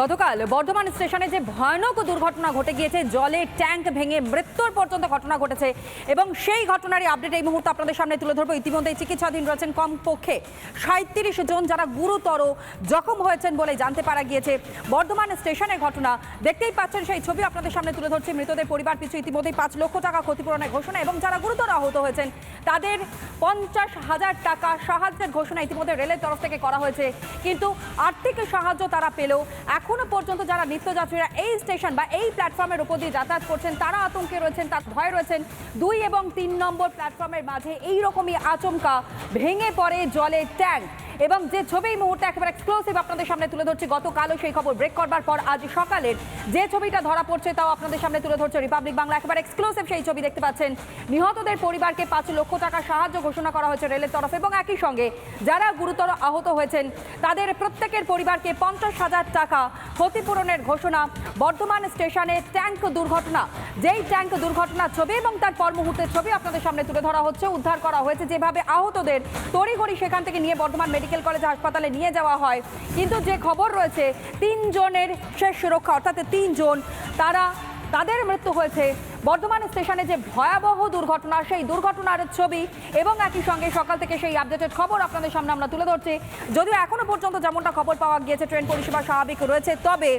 গতকাল বর্ধমান স্টেশনে যে ভয়ানক দুর্ঘটনা ঘটে গিয়েছে, জলে ট্যাঙ্ক ভেঙে মৃত্যুর পর্যন্ত ঘটনা ঘটেছে এবং সেই ঘটনারই আপডেট এই মুহূর্তে আপনাদের সামনে তুলে ধরবো। ইতিমধ্যে চিকিৎসাধীন রয়েছেন কমপক্ষে সাঁত্রিশ জন যারা গুরুতর জখম হয়েছেন বলে জানতে পারা গিয়েছে। বর্ধমান স্টেশনের ঘটনা দেখতেই পাচ্ছেন, সেই ছবি আপনাদের সামনে তুলে ধরছে। মৃতদের পরিবার পিছু ইতিমধ্যেই পাঁচ লক্ষ টাকা ক্ষতিপূরণের ঘোষণা এবং যারা গুরুতর আহত হয়েছেন, তাদের পঞ্চাশ হাজার টাকা সাহায্যের ঘোষণা ইতিমধ্যে রেলের তরফ থেকে করা হয়েছে। কিন্তু আর্থিক সাহায্য তারা পেলেও এখনও পর্যন্ত যারা নিত্যযাত্রীরা এই স্টেশন বা এই প্ল্যাটফর্মের উপর দিয়ে যাতায়াত করছেন, তারা আতঙ্কে রয়েছেন, তার ভয় রয়েছেন। দুই এবং তিন নম্বর প্ল্যাটফর্মের মাঝে এই রকমই আচমকা ভেঙে পড়ে জলের ট্যাঙ্ক। এবং যে ছবি এই মুহূর্তে একেবারে এক্সক্লুসিভ আপনাদের সামনে তুলে ধরছি, গতকালও সেই খবর ব্রেক করবার পর আজ সকালের যে ছবিটা ধরা পড়ছে তাও আপনাদের সামনে তুলে ধরছে রিপাবলিক বাংলা একেবারে এক্সক্লুসিভ সেই ছবি দেখতে পাচ্ছেন। নিহতদের পরিবারকে পাঁচ লক্ষ টাকা সাহায্য ঘোষণা করা হয়েছে রেলের তরফ এবং একই সঙ্গে যারা গুরুতর আহত হয়েছেন, তাদের প্রত্যেকের পরিবারকে পঞ্চাশ হাজার টাকা ক্ষতিপূরণের ঘোষণা, বর্ধমান স্টেশনে ট্যাঙ্ক দুর্ঘটনা। যেই ট্যাঙ্ক দুর্ঘটনা ছবি এবং তার পর মুহূর্তের ছবি আপনাদের সামনে তুলে ধরা হচ্ছে, উদ্ধার করা হয়েছে। যেভাবে আহতদের তড়িঘড়ি সেখান থেকে নিয়ে বর্ধমান মেডিকেল কলেজ হাসপাতালে নিয়ে যাওয়া হয়, কিন্তু যে খবর রয়েছে, তিনজনের শেষ সুরক্ষা, অর্থাৎ তিনজন, তারা তাদের মৃত্যু হয়েছে বর্ধমান স্টেশনে যে ভয়াবহ দুর্ঘটনা, সেই দুর্ঘটনার ছবি এবং একই সঙ্গে সকাল থেকে সেই আপডেটেড খবর আপনাদের সামনে আমরা তুলে ধরছি। যদিও এখনও পর্যন্ত যেমনটা খবর পাওয়া গিয়েছে, ট্রেন পরিষেবা স্বাভাবিক রয়েছে, তবে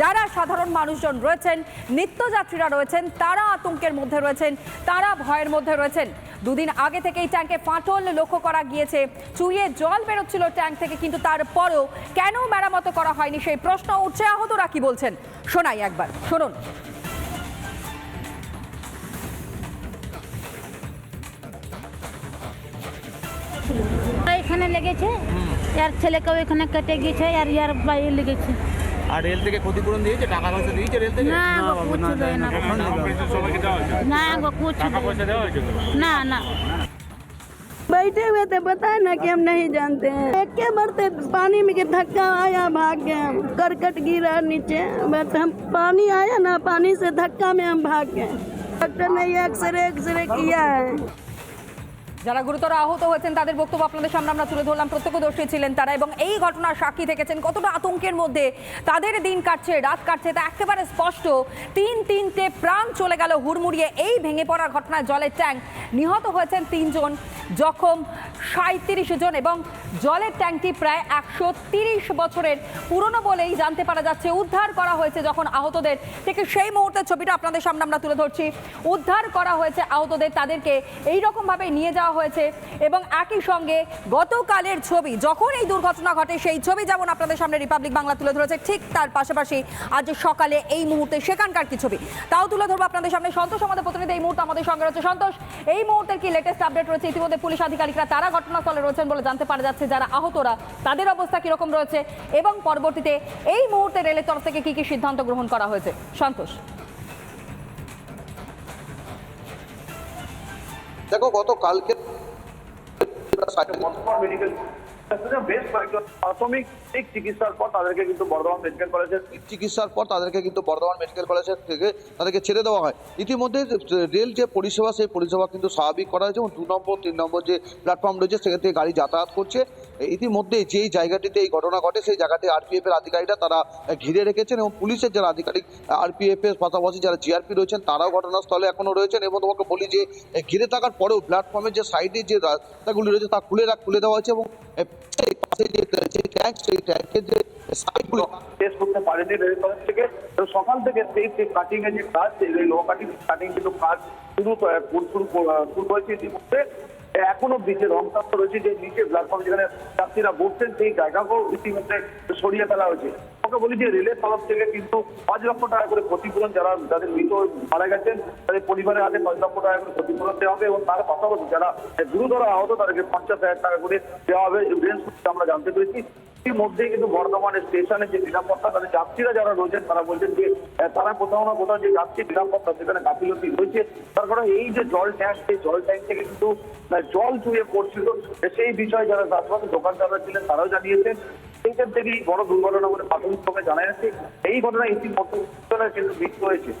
যারা সাধারণ মানুষজন রয়েছেন, নিত্যযাত্রীরা রয়েছেন, তারা আতঙ্কের মধ্যে রয়েছেন, তারা ভয়ের মধ্যে রয়েছেন। দুদিন আগে থেকেই ট্যাঙ্কে ফাটল লক্ষ্য করা গিয়েছে, চুইয়ে জল বেরোচ্ছিল ট্যাঙ্ক থেকে, কিন্তু তারপরেও কেন মেরামত করা হয়নি সেই প্রশ্ন উঠছে। আহতরা কি বলছেন? শোনাই একবার, শুনুন। এখানে লেগেছে আর ছেলেকেও এখানে কেটে গেছে আর ইয়ার বাইরে লেগেছে আর রেল থেকে ক্ষতিপূরণ দিয়েছে টাকা পয়সা দিয়েছে রেল থেকে না গো কুছ দেয় না টাকা পয়সা সবাইকে দেওয়া হয়েছে না গো কুছ টাকা পয়সা দেওয়া হয়েছে তো? না না बैठे हुए थे पता है ना कि हम नहीं जानते हैं एक के बढ़ते पानी में के धक्का आया भाग गए हम करकट गिरा नीचे बस हम पानी आया ना पानी से धक्का में हम भाग गए डॉक्टर ने ये एक्सरे एक्सरे किया है যারা গুরুতর আহত হয়েছেন, তাদের বক্তব্য আপনাদের সামনে আমরা তুলে ধরলাম। প্রত্যক্ষদর্শী ছিলেন তারা এবং এই ঘটনার সাক্ষী থেকেছেন। কতটা আতঙ্কের মধ্যে তাদের দিন কাটছে, রাত কাটছে তা একেবারে স্পষ্ট। তিন তিনটে প্রাণ চলে গেল হুড়মুড়িয়ে এই ভেঙে পড়ার ঘটনায় জলের ট্যাঙ্ক। নিহত হয়েছেন তিনজন। জখম সাঁত্রিশ জন এবং জলের ট্যাঙ্কটি প্রায় একশো তিরিশ বছরের পুরনো বলেই জানতে পারা যাচ্ছে। উদ্ধার করা হয়েছে যখন আহতদের। ঠিক সেই মুহূর্তের ছবিটা আপনাদের সামনে আমরা তুলে ধরছি। উদ্ধার করা হয়েছে আহতদের, তাদেরকে এই রকমভাবে নিয়ে যাওয়া হয়েছে এবং একই সঙ্গে গতকালের ছবি, যখন এই দুর্ঘটনা ঘটে, সেই ছবি যেমন আপনাদের সামনে রিপাবলিক বাংলা তুলে ধরেছে, ঠিক তার পাশাপাশি আজ সকালে এই মুহূর্তে সেখানকার কি ছবি, তাও তুলে ধরবো আপনাদের সামনে। সন্তোষ আমাদের প্রতিনিধি, এই মুহূর্তে আমাদের সঙ্গে রয়েছে সন্তোষ। এই মুহূর্তের কি লেটেস্ট আপডেট রয়েছে? ইতিমধ্যে পুলিশ আধিকারিকরা তারা ঘটনাস্থলে রয়েছেন বলে জানতে পারা যাচ্ছে যারা আহতরা তাদের অবস্থা কীরকম রয়েছে এবং পরবর্তীতে এই মুহূর্তে রেলের তরফ থেকে কি কি সিদ্ধান্ত গ্রহণ করা হয়েছে? সন্তোষ। দেখো গত কালকে মেডিকেল বেশ কয়েকজন প্রাথমিক চিকিৎসার পর তাদেরকে কিন্তু বর্ধমান মেডিকেল কলেজের চিকিৎসার পর তাদেরকে কিন্তু বর্ধমান মেডিকেল কলেজের থেকে তাদেরকে ছেড়ে দেওয়া হয়। ইতিমধ্যে রেল যে পরিষেবা, সেই পরিষেবা কিন্তু স্বাভাবিক করা হয়েছে এবং দু নম্বর, তিন নম্বর যে প্ল্যাটফর্ম রয়েছে থেকে গাড়ি যাতায়াত করছে। ইতিমধ্যে যেই জায়গাটিতে এই ঘটনা ঘটে, সেই জায়গাটি আরপিএফ এর আধিকারিকরা তারা ঘিরে রেখেছেন এবং পুলিশের যারা আধিকারিক আরপিএফ এর পাশাপাশি যারা জিআরপি রয়েছেন, তারাও ঘটনাস্থলে এখনও রয়েছেন এবং তোমাকে বলি যে ঘিরে থাকার পরেও প্ল্যাটফর্মের যে সাইডে যে রাস্তাগুলি রয়েছে, তা খুলে খুলে দেওয়া হয়েছে এবং পাশে যে যে ট্যাঙ্ক সেই ট্যাঙ্কের যে সাইডগুলো শেষ করতে পারেনি রেল কলেজ থেকে তো সকাল থেকে সেই যে কাটিং এর যে কাজ সেই লো কাটিং কাটিং কিন্তু কাজ শুরু শুরু শুরু হয়েছে ইতিমধ্যে। এখনও নিচে রংপ্রাপ্ত রয়েছে যে নিচে প্ল্যাটফর্ম যেখানে যাত্রীরা বসছেন সেই জায়গাকেও ইতিমধ্যে সরিয়ে ফেলা হয়েছে। ওকে বলি যে রেলের তরফ থেকে কিন্তু পাঁচ লক্ষ টাকা করে ক্ষতিপূরণ যারা, যাদের মৃত মারা গেছেন, তাদের পরিবারের হাতে পাঁচ লক্ষ টাকা করে ক্ষতিপূরণ দেওয়া হবে এবং তার পাশাপাশি যারা গুরুতর আহত, তাদেরকে পঞ্চাশ হাজার টাকা করে দেওয়া হবে। বৃহস্পতি আমরা জানতে পেরেছি। এর মধ্যেই কিন্তু বর্ধমান স্টেশনে যে নিরাপত্তা, তাদের যাত্রীরা যারা রয়েছেন, তারা বলছেন যে তারা কোথাও না কোথাও যে যাত্রী নিরাপত্তা, সেখানে গাফিলতি রয়েছে। তার কারণ এই যে জল ট্যাঙ্ক, সেই জল ট্যাঙ্ক থেকে কিন্তু জল চুয়ে পড়ছিল। সেই বিষয়ে যারা আশপাশে দোকানদাররা ছিলেন, তারাও জানিয়েছেন। সেইখান থেকেই বড় দুর্ঘটনা বলে প্রাথমিকভাবে জানা যাচ্ছে। এই ঘটনায় ইতিমধ্যে কিন্তু মৃত্যু হয়েছে।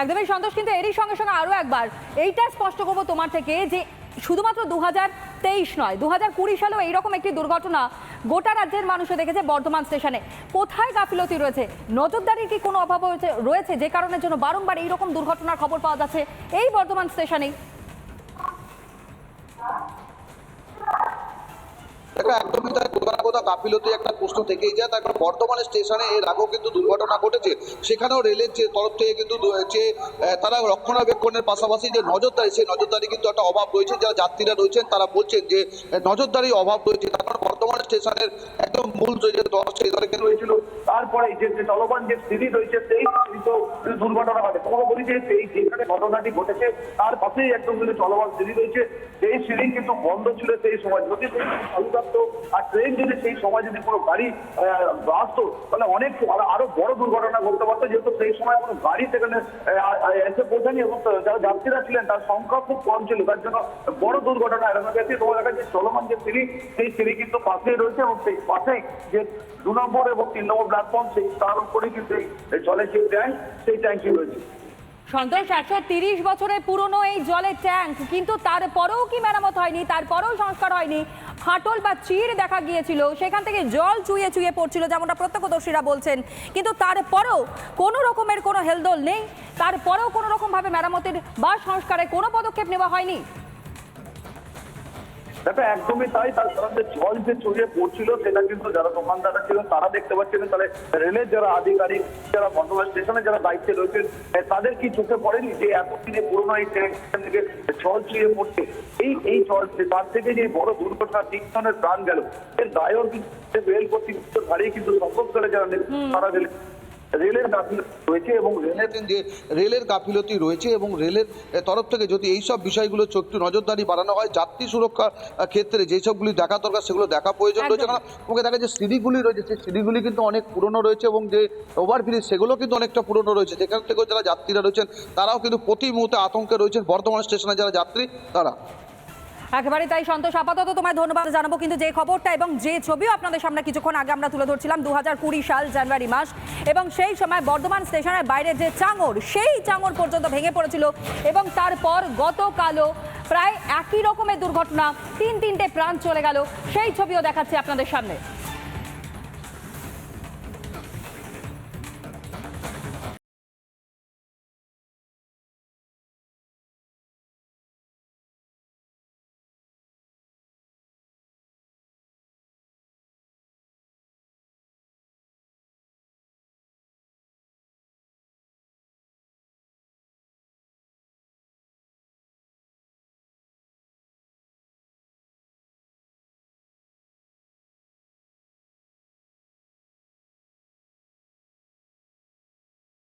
একদমই সন্তোষ, কিন্তু এরই সঙ্গে সঙ্গে আরও একবার। এইটা স্পষ্ট করব তোমার থেকে যে শুধুমাত্র দু নয় দু হাজার কুড়ি সালেও এইরকম একটি দুর্ঘটনা গোটা রাজ্যের মানুষে দেখেছে বর্ধমান স্টেশনে। কোথায় গাফিলতি রয়েছে? নজরদারির কি কোনো অভাব রয়েছে? যে কারণের জন্য বারংবার এইরকম দুর্ঘটনার খবর পাওয়া যাচ্ছে এই বর্ধমান স্টেশনেই। একদমই তাই। কোথাও কোথাও গাফিলতি একটা প্রশ্ন থেকেই যায়। তারপর বর্তমানে স্টেশনে এর আগেও কিন্তু দুর্ঘটনা ঘটেছে। সেখানেও রেলের যে তরফ থেকে কিন্তু যে তারা রক্ষণাবেক্ষণের পাশাপাশি যে নজরদারি, সেই নজরদারি কিন্তু একটা অভাব রয়েছে। যারা যাত্রীরা রয়েছেন, তারা বলছেন যে নজরদারি অভাব রয়েছে। তার কারণ বর্তমানে স্টেশনের একদম মূল যে দল সেই দলে কিন্তু হয়েছিল। তারপরে যে চলমান যে সিঁড়ি রয়েছে, সেই দুর্ঘটনা ঘটে। বলি যে যেখানে ঘটনাটি ঘটেছে, তার পাশেই একদম কিন্তু চলমান সেই কিন্তু বন্ধ ছিল সেই সময়। যদি আর ট্রেন যদি সেই সময় যদি কোনো গাড়ি আসতো, তাহলে অনেক আরো- বড় দুর্ঘটনা ঘটতে পারতো। যেহেতু সেই সময় কোনো গাড়ি সেখানে এসে পৌঁছায়নি এবং যারা যাত্রীরা ছিলেন, তার সংখ্যা খুব কম ছিল। তার জন্য বড় দুর্ঘটনা এড়ানো গেছে। তোমার দেখা যে চলমান যে সিঁড়ি সেই সিঁড়ি কিন্তু পাশেই রয়েছে এবং সেই পাশেই যে দু নম্বর এবং তিন নম্বর প্ল্যাটফর্ম সেই তার উপরে কিন্তু জলের যে ট্যাঙ্ক সেই ট্যাঙ্কই রয়েছে। সন্তোষ, একশো তিরিশ বছরের পুরনো এই জলের ট্যাঙ্ক কিন্তু তারপরেও কি মেরামত হয়নি? তারপরেও সংস্কার হয়নি। ফাটল বা চির দেখা গিয়েছিল, সেখান থেকে জল চুইয়ে চুইয়ে পড়ছিল, যেমনটা প্রত্যক্ষদর্শীরা বলছেন। কিন্তু তারপরেও কোনো রকমের কোনো হেলদোল নেই। তারপরেও কোনো রকমভাবে মেরামতের বা সংস্কারে কোনো পদক্ষেপ নেওয়া হয়নি। দেখো একদমই তাই। তার কারণ যে জল যে ছড়িয়ে পড়ছিল সেটা কিন্তু যারা দোকানদাররা ছিলেন তারা দেখতে পাচ্ছিলেন। তাহলে রেলের যারা আধিকারিক যারা বর্তমান স্টেশনে যারা দায়িত্বে রয়েছেন তাদের কি চোখে পড়েনি যে এতদিনে পুরোনো এই ট্রেন থেকে জল ছড়িয়ে পড়ছে? এই এই জল তার থেকে যে বড় দুর্ঘটনা তিনজনের প্রাণ গেল। এর দায়ও কিন্তু রেল কর্তৃপক্ষ ঘাড়িয়ে কিন্তু সম্পর্কে যারা নেতৃত্ব, তারা রেল রেলের রয়েছে এবং রেলের যে রেলের গাফিলতি রয়েছে এবং রেলের তরফ থেকে যদি এই সব বিষয়গুলো একটু নজরদারি বাড়ানো হয় যাত্রী সুরক্ষা ক্ষেত্রে যে সবগুলি দেখা দরকার সেগুলো দেখা প্রয়োজন রয়েছে। কারণ ওকে দেখা যে সিঁড়িগুলি রয়েছে সেই সিঁড়িগুলি কিন্তু অনেক পুরনো রয়েছে এবং যে ওভারব্রিজ সেগুলো কিন্তু অনেকটা পুরনো রয়েছে। যেখান থেকেও যারা যাত্রীরা রয়েছেন তারাও কিন্তু প্রতি মুহূর্তে আতঙ্কে রয়েছেন বর্তমান স্টেশনে যারা যাত্রী তারা। একেবারে তাই, সন্তোষ, আপাতত তোমায় ধন্যবাদ জানাব। কিন্তু যে খবরটা এবং যে ছবিও আপনাদের সামনে কিছুক্ষণ আগে আমরা তুলে ধরছিলাম দু হাজার কুড়ি সাল, জানুয়ারি মাস। এবং সেই সময় বর্ধমান স্টেশনের বাইরে যে চাঙর সেই চাঙর পর্যন্ত ভেঙে পড়েছিল। এবং তারপর গতকালও প্রায় একই রকমের দুর্ঘটনা, তিন তিনটে প্রাণ চলে গেল। সেই ছবিও দেখাচ্ছি আপনাদের সামনে।